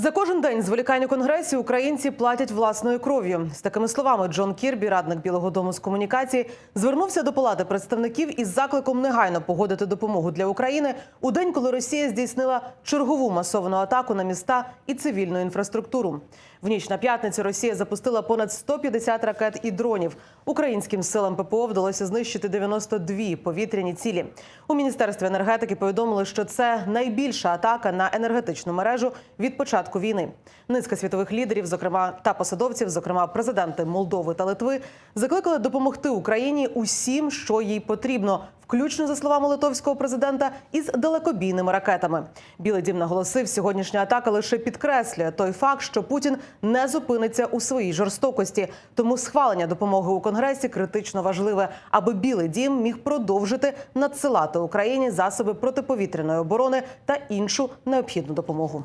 За кожен день зволікань у конгресі українці платять власною кров'ю. З такими словами Джон Кірбі, радник Білого Дому з комунікації, звернувся до палати представників із закликом негайно погодити допомогу для України у день, коли Росія здійснила чергову масовану атаку на міста і цивільну інфраструктуру. В ніч на п'ятницю Росія запустила понад 150 ракет і дронів. Українським силам ППО вдалося знищити 92 повітряні цілі. У міністерстві енергетики повідомили, що це найбільша атака на енергетичну мережу від початку війни. Низка світових лідерів, зокрема та посадовців, зокрема президенти Молдови та Литви, закликали допомогти Україні усім, що їй потрібно, включно за словами литовського президента, із далекобійними ракетами. Білий дім наголосив, сьогоднішня атака лише підкреслює той факт, що Путін не зупиниться у своїй жорстокості. Тому схвалення допомоги у конгресі критично важливе, аби Білий дім міг продовжити надсилати Україні засоби протиповітряної оборони та іншу необхідну допомогу.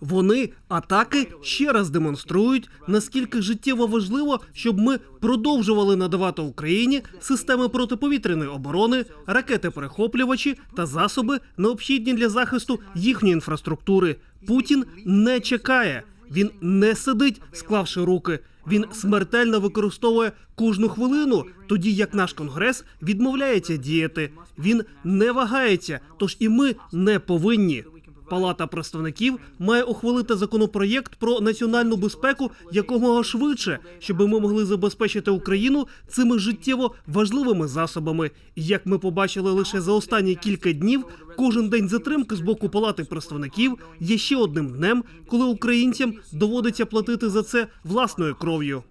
Вони атаки ще раз демонструють, наскільки життєво важливо, щоб ми продовжували надавати Україні системи протиповітряної оборони, ракети-перехоплювачі та засоби, необхідні для захисту їхньої інфраструктури. Путін не чекає. Він не сидить, склавши руки. Він смертельно використовує кожну хвилину, тоді як наш конгрес відмовляється діяти. Він не вагається, тож і ми не повинні. Палата представників має ухвалити законопроєкт про національну безпеку якомога швидше, щоб ми могли забезпечити Україну цими життєво важливими засобами. Як ми побачили лише за останні кілька днів, кожен день затримки з боку палати представників є ще одним днем, коли українцям доводиться платити за це власною кров'ю.